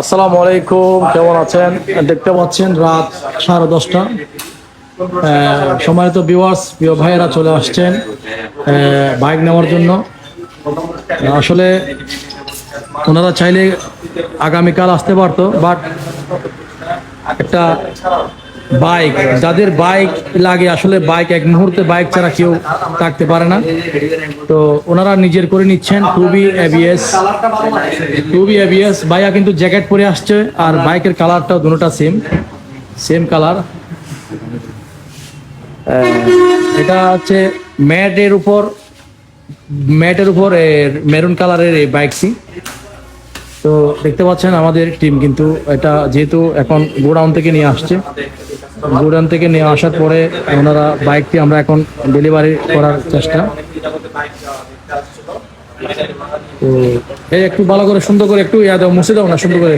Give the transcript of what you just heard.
আসসালামু আলাইকুম, কেমন আছেন? দেখতে পাচ্ছেন রাত সাড়ে দশটা। সম্মানিত ভিউয়ার্স প্রিয় ভাইয়েরা চলে আসছেন বাইক নেওয়ার জন্য। আসলে ওনারা চাইলে আগামীকাল আসতে পারতো বাট একটা বাইক যাদের বাইক লাগে, আসলে বাইক এক মুহূর্তে বাইক ছাড়া কেউ থাকতে পারে না। তো ওনারা নিজের করে নিচ্ছেন টুবি এবিএস টুবি এবিএস ভাইয়া কিন্তু জ্যাকেট পরে আসছে, আর বাইকের কালারটাও দুটোটা সেম সেম কালার এটা হচ্ছে ম্যাটের উপর ম্যাটের উপর মেরুন কালারের এই বাইকটি তো দেখতে পাচ্ছেন আমাদের টিম কিন্তু এটা যেহেতু এখন গোডাউন থেকে নিয়ে আসছে। গোডাউন থেকে নিয়ে আসার পরে ওনারা বাইকটি আমরা এখন ডেলিভারি করার চেষ্টা। তো এই একটু ভালো করে সুন্দর করে একটু ইয়া দাও, মুছে দাও না, সুন্দর করে।